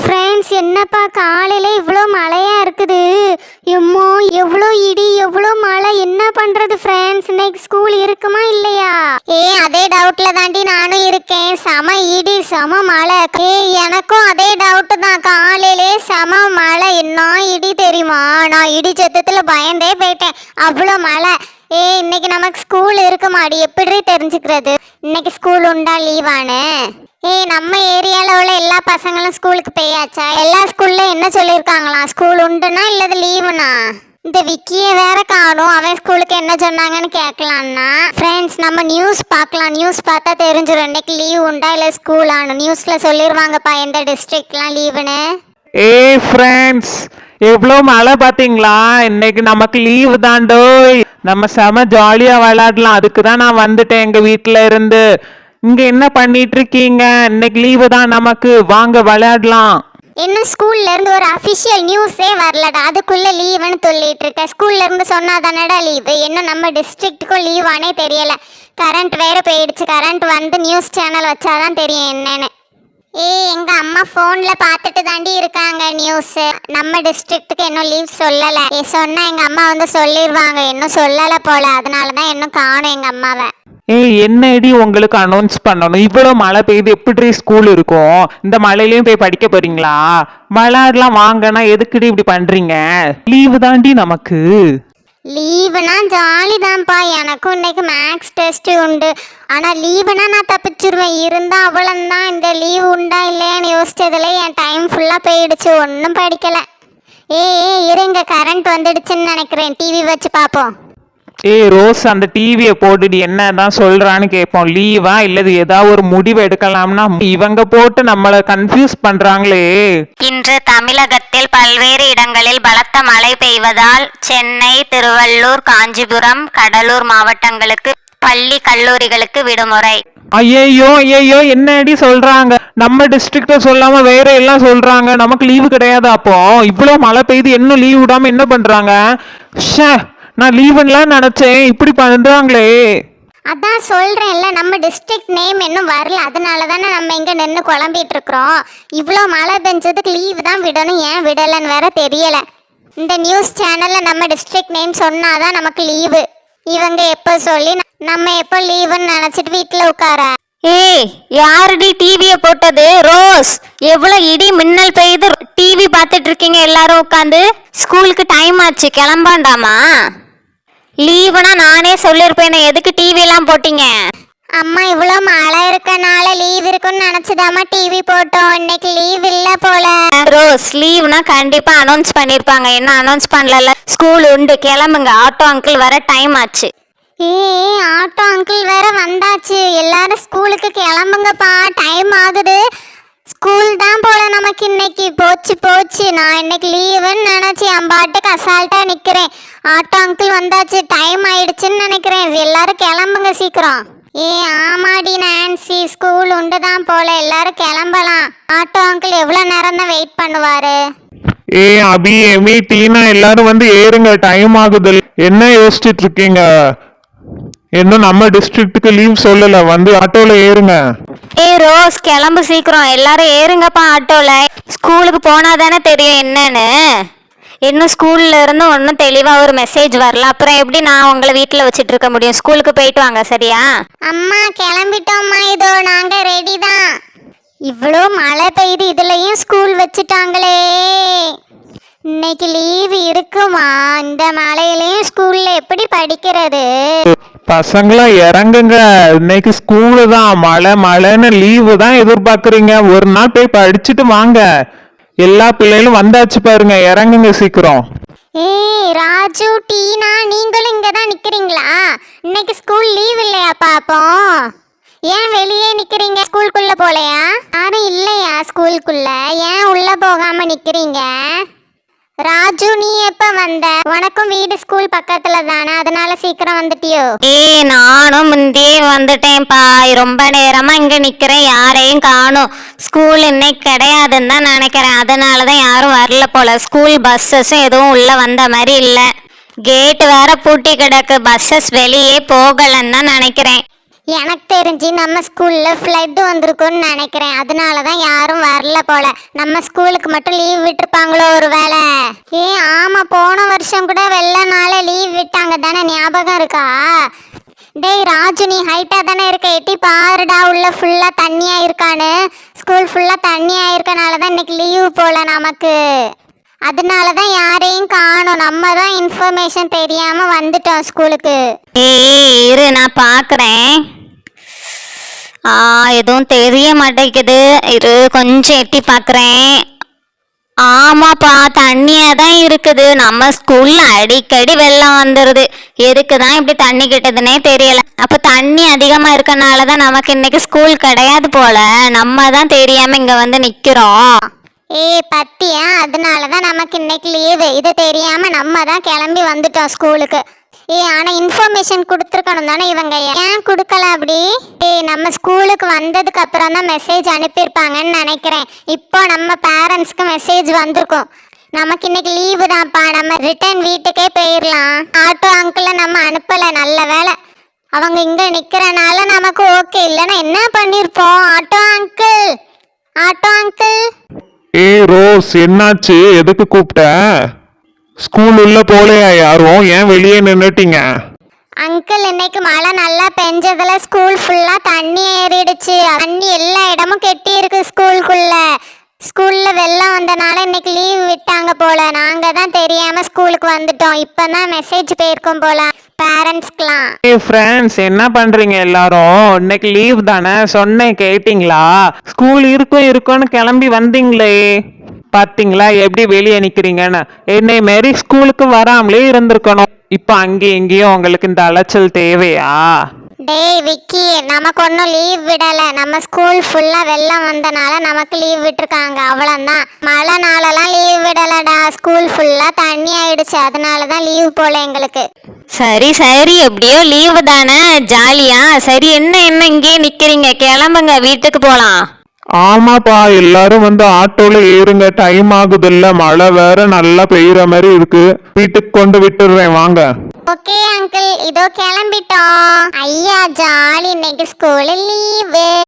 Friends என்னப்பா காலையில் இவ்வளோ மழையாக இருக்குது? எம்மோ எவ்வளோ இடி எவ்வளோ மழை? என்ன பண்ணுறது ஃப்ரெண்ட்ஸ் இன்னைக்கு ஸ்கூல் இருக்குமா இல்லையா? ஏ அதே டவுட்டில் தாண்டி நானும் இருக்கேன். செம இடி செம மழை. ஏ எனக்கும் அதே டவுட்டு தான். காலையிலே செம மழை. என்ன இடி தெரியுமா? நான் இடி சத்தத்தில் பயந்தே போயிட்டேன். அவ்வளோ மழை. ஏ இன்னைக்கு நமக்கு ஸ்கூல் இருக்குமாடி? எப்படி தெரிஞ்சுக்கிறது? இன்னைக்கு ஸ்கூல் உண்டா லீவானு ஏய் நம்ம ஏரியாவில் உள்ள எல்லா பசங்களும் ஸ்கூலுக்கு போயாச்சா? எல்லா ஸ்கூல்ல என்ன சொல்லியிருக்காங்களாம் ஸ்கூல் உண்டுனா இல்லது லீவுனா இந்த விக்கியை வேற காணும். அவன் ஸ்கூலுக்கு என்ன சொன்னாங்கன்னு கேட்கலான்னா ஃப்ரெண்ட்ஸ் நம்ம நியூஸ் பார்க்கலாம். நியூஸ் பார்த்தா தெரிஞ்சிடும் இன்னைக்கு லீவ் உண்டா இல்லை ஸ்கூல் ஆனும் சொல்லிடுவாங்கப்பா எந்த டிஸ்ட்ரிக்ட்லாம் லீவுன்னு ஏய் ஃப்ரெண்ட்ஸ் எவ்வளோ மழை பார்த்தீங்களா? இன்னைக்கு நமக்கு லீவு தாண்டோய் நம்ம செம ஜாலியாக விளையாடலாம். அதுக்கு தான் நான் வந்துட்டேன் எங்கள் வீட்டில் இருந்து. இங்கே என்ன பண்ணிட்டு இருக்கீங்க இன்னைக்கு லீவு தான் நமக்கு. வாங்க விளையாடலாம். இன்னும் ஸ்கூல்ல இருந்து ஒரு அஃபிஷியல் நியூஸே வரலடா. அதுக்குள்ள லீவுன்னு சொல்லிட்டு இருக்க. ஸ்கூல்ல இருந்து சொன்னாதானடா லீவு இன்னும் நம்ம டிஸ்ட்ரிக்ட்டுக்கும் லீவானே தெரியல. கரண்ட் வேற போயிடுச்சு. கரண்ட் வந்து நியூஸ் சேனல் வச்சாதான் தெரியும் என்னன்னு. ஏய் எங்க அம்மா போன்ல பார்த்துட்டு தாண்டி இருக்காங்க நியூஸ் நம்ம டிஸ்ட்ரிக்ட்டுக்கு இன்னும் லீவ் சொல்லல. ஏ சொன்னா எங்க அம்மா வந்து சொல்லிடுவாங்க இன்னும் சொல்லல போல. அதனால தான் இன்னும் காணும் எங்க அம்மாவை. ஏய் என்னடி உங்களுக்கு அனௌன்ஸ் பண்ணணும்? இவ்வளோ மழை பெய்யுது எப்படி ஸ்கூல் இருக்கும்? இந்த மழையிலையும் போய் படிக்க போறீங்களா? விளையாடலாம் வாங்கன்னா எதுக்குடி இப்படி பண்றீங்க? லீவு தாண்டி நமக்கு. லீவுனா ஜாலி தான்ப்பா எனக்கும் இன்னைக்கு மேக்ஸ் டெஸ்ட்டு உண்டு. ஆனால் லீவுனா நான் தப்பிச்சிருவேன். இருந்தால் அவ்வளோந்தான் இந்த லீவ் உண்டா இல்லையான்னு யோசிச்சதில் என் டைம் ஃபுல்லாக போயிடுச்சு. ஒன்றும் படிக்கலை. ஏ ஏ இருங்க. கரண்ட் வந்துடுச்சுன்னு நினைக்கிறேன். டிவி வச்சு பார்ப்போம். ஏய் ரோஸ் அந்த டிவியை போட்டுடி என்னதான் சொல்றான்னு கேட்போம். லீவா? இல்லது ஏதாவது ஒரு முடிவு எடுக்கலாம்னா இவங்க போட்டு நம்மளை கன்ஃபியூஸ் பண்றாங்களே. இன்று தமிழகத்தில் பல்வேறு இடங்களில் பலத்த மழை பெய்வதால் சென்னை திருவள்ளூர் காஞ்சிபுரம் கடலூர் மாவட்டங்களுக்கு பள்ளி கல்லூரிகளுக்கு விடுமுறை. ஐயையோ ஐயையோ என்னடி சொல்றாங்க? நம்ம டிஸ்ட்ரிக்ட சொல்லாம வேற எல்லாம் சொல்றாங்க. நமக்கு லீவு கிடையாது அப்போ? இவ்வளோ மழை பெய்யுது இன்னும் லீவ் விடாம என்ன பண்றாங்க? ஷே நான் லீவுலாம் நினைச்சேன். இப்படி பண்றாங்களே. அதான் சொல்கிறேன்ல நம்ம டிஸ்ட்ரிக்ட் நேம் இன்னும் வரல. அதனால தானே நம்ம இங்கே நின்று குழம்பிட்டு இருக்கிறோம். இவ்வளோ மழை பெஞ்சதுக்கு லீவு தான் விடணும். ஏன் விடலைன்னு வேற தெரியல. இந்த நியூஸ் சேனலில் நம்ம டிஸ்ட்ரிக்ட் நேம் சொன்னாதான் நமக்கு லீவு இவங்க எப்போ சொல்லி நம்ம எப்போ லீவுன்னு நினச்சிட்டு வீட்டில் உட்கார? ஏய் யாருடி டிவியை போட்டது? ரோஸ் எவ்வளவு இடி மின்னல் பெய்யுது? டிவி பார்த்துட்டு இருக்கீங்க எல்லாரும் உட்காந்து? ஸ்கூலுக்கு டைம் ஆச்சு கிளம்பாண்டாமா? லீவுனா நானே சொல்லியிருப்பேனே எதுக்கு டிவி எல்லாம் போட்டீங்க? அம்மா இவ்வளோ மழை இருக்கனால லீவ் இருக்குன்னு நினச்சிதாம்மா டிவி போட்டோம். இன்னைக்கு லீவ் இல்லை போல. ரோஸ் லீவ்னா கண்டிப்பா அனௌன்ஸ் பண்ணிருப்பாங்க. என்ன அனௌன்ஸ் பண்ணல ஸ்கூல் உண்டு கிளம்புங்க. ஆட்டோ அங்கிள் வர டைம் ஆச்சு. ஏய் ஆட்டோ அங்கிள் வேற வந்தாச்சு. எல்லாரும் ஸ்கூலுக்கு கிளம்புங்கப்பா. டைம் ஆகுது. ஸ்கூல் தான் போல நமக்கு இன்னைக்கு. போச்சு போச்சு. நான் இன்னைக்கு லீவுன்னு நினச்சி என் பாட்டுக்கு அசால்ட்டாக நிற்கிறேன் ஆட்டோ அங்கிள் வந்தாச்சு டைம் ஆயிடுச்சுன்னு நினைக்கிறேன். எல்லாரும் கிளம்புங்க சீக்கிரம். ஏ ஆமாடி நான்சி. ஸ்கூல் உண்டு தான் போல. எல்லாரும் கிளம்பலாம். ஆட்டோ அங்கிள் எவ்வளோ நேரம் தான் வெயிட் பண்ணுவாரு? ஏ அபி எமி டீனா எல்லாரும் வந்து ஏறுங்க. டைம் ஆகுது. என்ன யோசிச்சுட்டு இருக்கீங்க? இன்னும் நம்ம டிஸ்ட்ரிக்ட்டுக்கு லீவ் சொல்லல. வந்து ஆட்டோல ஏறுங்க. ஏய் ரோஸ் கிளம்பு சீக்கிரம். எல்லாரும் ஏறுங்கப்பா ஆட்டோல. ஸ்கூலுக்கு போனா தானே தெரியும் என்னன்னு. இன்னும் ஸ்கூல்ல இருந்து ஒன்றும் தெளிவா ஒரு மெசேஜ் வரல. அப்புறம் எப்படி நான் உங்களை வீட்டில் வச்சுட்டு இருக்க முடியும்? ஸ்கூலுக்கு போயிட்டு வாங்க சரியா? அம்மா கிளம்பிட்டோம்மா இதோ. நாங்க ரெடி தான். இவ்வளோ மழை பெய்யுது இதுலயும் ஸ்கூல் வச்சுட்டாங்களே. இன்னைக்கு லீவு இருக்குமா? இந்த மழையிலயும் ஸ்கூல்ல எப்படி படிக்கிறது? பசங்களா இறங்குங்க. இன்னைக்கு ஸ்கூலு தான். மழை மழைன்னு லீவு தான் எதிர்பார்க்குறீங்க. ஒரு நாள் போய் படிச்சுட்டு வாங்க. எல்லா பிள்ளைகளும் வந்தாச்சு பாருங்க இறங்குங்க சீக்கிரம். ஏய் ராஜு டீனா நீங்களும் இங்க தான் நிக்கிறீங்களா? இன்னைக்கு ஸ்கூல் லீவ் இல்லையா பாப்போம்? ஏன் வெளியே நிக்கிறீங்க ஸ்கூலுக்குள்ள போலையா? யாரும் இல்லையா ஸ்கூலுக்குள்ள ஏன் உள்ள போகாம நிக்கிறீங்க? ராஜு நீ எப்ப வந்த? உனக்கும் வீடு ஸ்கூல் பக்கத்துல தானே அதனால சீக்கிரம் வந்துட்டியோ? ஏய் நானும் முந்தையே வந்துட்டேன்ப்பா. ரொம்ப நேரமா இங்க நிக்கிறேன். யாரையும் காணும். ஸ்கூல் இன்னைக்கு கிடையாதுன்னு தான் நினைக்கிறேன். அதனால தான் யாரும் வரல போல. ஸ்கூல் பஸ்ஸஸும் எதுவும் உள்ள வந்த மாதிரி இல்லை. கேட் வேற பூட்டி கிடக்கு. பஸ்ஸஸ் வெளியே போகலன்னு தான் நினைக்கிறேன். எனக்கு தெரிஞ்சு நம்ம ஸ்கூலில் ஃப்ளட் வந்திருக்கும்னு நினைக்கிறேன். அதனால தான் யாரும் வரல போல. நம்ம ஸ்கூலுக்கு மட்டும் லீவ் விட்டுருப்பாங்களோ ஒரு வேலை ஏ ஆமாம் போன வருஷம் கூட வெள்ளனால லீவ் விட்டாங்க. தானே ஞாபகம் இருக்கா? டேய் ராஜு நீ ஹைட்டாக தானே இருக்க. எட்டி பாருடா உள்ள ஃபுல்லாக தண்ணியாக இருக்கான்னு. ஸ்கூல் ஃபுல்லாக தண்ணியாக இருக்கனால தான் இன்னைக்கு லீவு போல நமக்கு. அதனால தான் யாரையும் காணோம். நம்ம தான் இன்ஃபர்மேஷன் தெரியாம வந்துட்டோம் ஸ்கூலுக்கு ஏய் இரு நான் பார்க்குறேன் ஆ எதுவும் தெரிய மாட்டேங்குது. இரு கொஞ்சம் எட்டி பார்க்குறேன் ஆமாப்பா தண்ணியாக தான் இருக்குது. நம்ம ஸ்கூலில் அடிக்கடி வெள்ளம் வந்துடுது எதுக்கு தான் இப்படி தண்ணி கிட்டதுன்னே தெரியல. அப்போ தண்ணி அதிகமாக இருக்கனால தான் நமக்கு இன்னைக்கு ஸ்கூல் கிடையாது போல. நம்ம தான் தெரியாமல் இங்கே வந்து நிற்கிறோம் ஏய் பத்தியா அதனால தான் நமக்கு இன்னைக்கு லீவு இது தெரியாம நம்ம தான் கிளம்பி வந்துட்டோம் ஸ்கூலுக்கு ஏய் ஆனால் இன்ஃபர்மேஷன் கொடுத்துருக்கணும் தானே இவங்க. ஏன் கொடுக்கல அப்படி? ஏய் நம்ம ஸ்கூலுக்கு வந்ததுக்கு அப்புறம் தான் மெசேஜ் அனுப்பியிருப்பாங்கன்னு நினைக்கிறேன். இப்போ நம்ம பேரண்ட்ஸ்க்கு மெசேஜ் வந்திருக்கும். நமக்கு இன்னைக்கு லீவு தான்ப்பா. நம்ம ரிட்டர்ன் வீட்டுக்கே போயிடலாம் ஆட்டோ அங்கிளை நம்ம அனுப்பலை நல்ல வேலை அவங்க இங்கே நிற்கிறனால நமக்கு ஓகே இல்லைன்னா என்ன பண்ணியிருப்போம் ஆட்டோ அங்கிள் ஆட்டோ அங்கிள் ஏய் ரோஸ் என்னாச்சு? எதுக்கு கூப்பிட்ட? ஸ்கூல் உள்ள போலையா யாரும்? ஏன் வெளியே நின்னுட்டீங்க? அங்கிள் இன்னைக்கு மழை நல்லா பெஞ்சதுல ஸ்கூல் ஃபுல்லா தண்ணி ஏறிடுச்சு. தண்ணி எல்லா இடமும் கெட்டி இருக்கு ஸ்கூலுக்குள்ள ஸ்கூலில் வெள்ளம் வந்தனால இன்னைக்கு லீவ் விட்டாங்க போல. நாங்கள் தான் தெரியாமல் ஸ்கூலுக்கு வந்துட்டோம். இப்போ தான் மெசேஜ் போயிருக்கோம் போல. பேரண்ட்ஸ்க்குலாம் ஏ ஃப்ரெண்ட்ஸ் என்ன பண்றீங்க எல்லாரும்? இன்னைக்கு லீவ் தானே? சொன்னேன் கேட்டிங்களா? ஸ்கூல் இருக்கும் இருக்கும்னு கிளம்பி வந்தீங்களே. பார்த்தீங்களா எப்படி வெளியே நிற்கிறீங்கன்னு என்னை மாரி ஸ்கூலுக்கு வராமலே இருந்திருக்கணும். இப்போ அங்கேயும் இங்கேயும் உங்களுக்கு இந்த அலைச்சல் தேவையா? டேய் விக்கி நமக்கு ஒன்றும் லீவ் விடல. நம்ம ஸ்கூல் ஃபுல்லா வெள்ளம் வந்தனால நமக்கு லீவ் விட்டுருக்காங்க. அவ்வளோதான் மழை நாளெல்லாம் லீவ் விடலடா ஸ்கூல் ஃபுல்லா தண்ணி ஆயிடுச்சு. அதனால தான் லீவ் போல எங்களுக்கு. சரி சரி. எப்படியோ லீவு தானே. ஜாலியா. சரி என்ன என்ன இங்கேயே நிக்கிறீங்க? கிளம்புங்க. வீட்டுக்கு போலாம். ஆமாப்பா எல்லாரும் வந்து ஆட்டோல ஏறுங்க. டைம் ஆகுதுல்ல. மழை வேற நல்லா பெய்யுற மாதிரி இருக்கு. வீட்டுக்கு கொண்டு விட்டுடுறேன் வாங்க. ஓகே அங்கிள் இதோ கிளம்பிட்டோம். ஐயா ஜாலி. இன்னைக்கு ஸ்கூலு லீவு.